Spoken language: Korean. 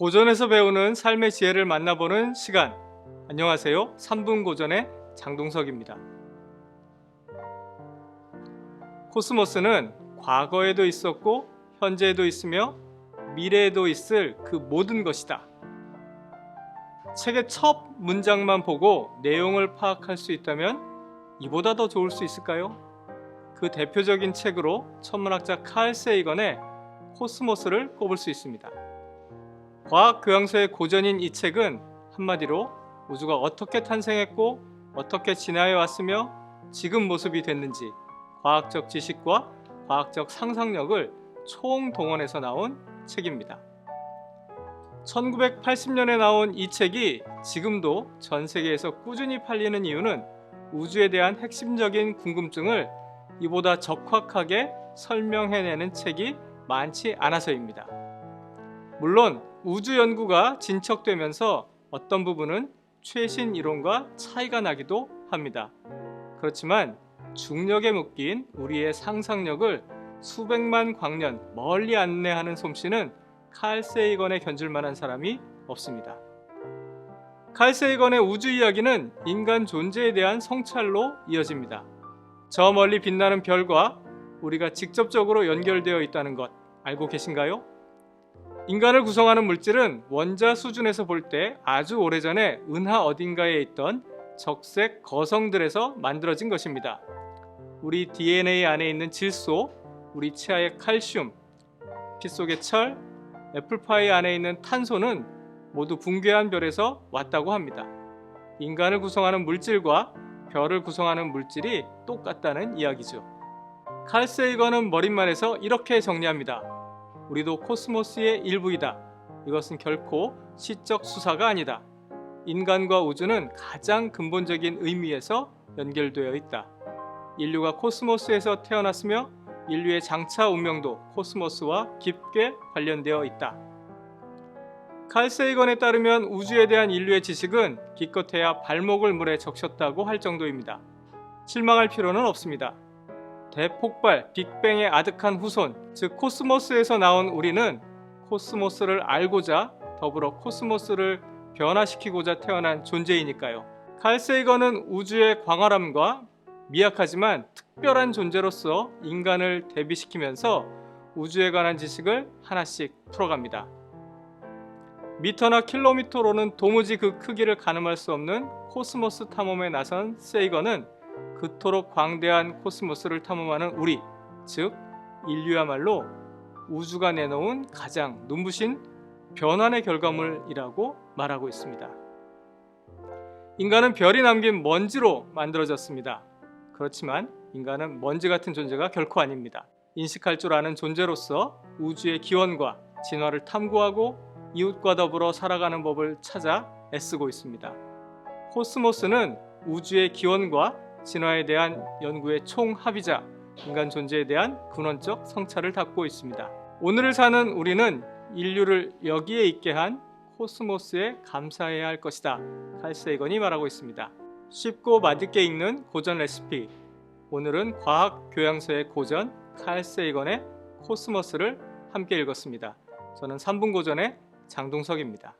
고전에서 배우는 삶의 지혜를 만나보는 시간. 안녕하세요. 3분 고전의 장동석입니다. 코스모스는 과거에도 있었고 현재에도 있으며 미래에도 있을 그 모든 것이다. 책의 첫 문장만 보고 내용을 파악할 수 있다면 이보다 더 좋을 수 있을까요? 그 대표적인 책으로 천문학자 칼 세이건의 코스모스를 꼽을 수 있습니다. 과학 교양서의 고전인 이 책은 한마디로 우주가 어떻게 탄생했고 어떻게 진화해 왔으며 지금 모습이 됐는지 과학적 지식과 과학적 상상력을 총동원해서 나온 책입니다. 1980년에 나온 이 책이 지금도 전 세계에서 꾸준히 팔리는 이유는 우주에 대한 핵심적인 궁금증을 이보다 적확하게 설명해내는 책이 많지 않아서입니다. 물론 우주 연구가 진척되면서 어떤 부분은 최신 이론과 차이가 나기도 합니다. 그렇지만 중력에 묶인 우리의 상상력을 수백만 광년 멀리 안내하는 솜씨는 칼 세이건에 견줄 만한 사람이 없습니다. 칼 세이건의 우주 이야기는 인간 존재에 대한 성찰로 이어집니다. 저 멀리 빛나는 별과 우리가 직접적으로 연결되어 있다는 것 알고 계신가요? 인간을 구성하는 물질은 원자 수준에서 볼 때 아주 오래전에 은하 어딘가에 있던 적색 거성들에서 만들어진 것입니다. 우리 DNA 안에 있는 질소, 우리 치아의 칼슘, 피 속의 철, 애플파이 안에 있는 탄소는 모두 붕괴한 별에서 왔다고 합니다. 인간을 구성하는 물질과 별을 구성하는 물질이 똑같다는 이야기죠. 칼 세이건은 머릿말에서 이렇게 정리합니다. 우리도 코스모스의 일부이다. 이것은 결코 시적 수사가 아니다. 인간과 우주는 가장 근본적인 의미에서 연결되어 있다. 인류가 코스모스에서 태어났으며 인류의 장차 운명도 코스모스와 깊게 관련되어 있다. 칼 세이건에 따르면 우주에 대한 인류의 지식은 기껏해야 발목을 물에 적셨다고 할 정도입니다. 실망할 필요는 없습니다. 대폭발, 빅뱅의 아득한 후손, 즉 코스모스에서 나온 우리는 코스모스를 알고자 더불어 코스모스를 변화시키고자 태어난 존재이니까요. 칼 세이건은 우주의 광활함과 미약하지만 특별한 존재로서 인간을 대비시키면서 우주에 관한 지식을 하나씩 풀어갑니다. 미터나 킬로미터로는 도무지 그 크기를 가늠할 수 없는 코스모스 탐험에 나선 세이건은 그토록 광대한 코스모스를 탐험하는 우리, 즉 인류야말로 우주가 내놓은 가장 눈부신 변환의 결과물이라고 말하고 있습니다. 인간은 별이 남긴 먼지로 만들어졌습니다. 그렇지만 인간은 먼지 같은 존재가 결코 아닙니다. 인식할 줄 아는 존재로서 우주의 기원과 진화를 탐구하고 이웃과 더불어 살아가는 법을 찾아 애쓰고 있습니다. 코스모스는 우주의 기원과 진화에 대한 연구의 총합이자 인간 존재에 대한 근원적 성찰을 담고 있습니다. 오늘을 사는 우리는 인류를 여기에 있게 한 코스모스에 감사해야 할 것이다. 칼세이건이 말하고 있습니다. 쉽고 맛있게 읽는 고전 레시피. 오늘은 과학 교양서의 고전 칼세이건의 코스모스를 함께 읽었습니다. 저는 3분 고전의 장동석입니다.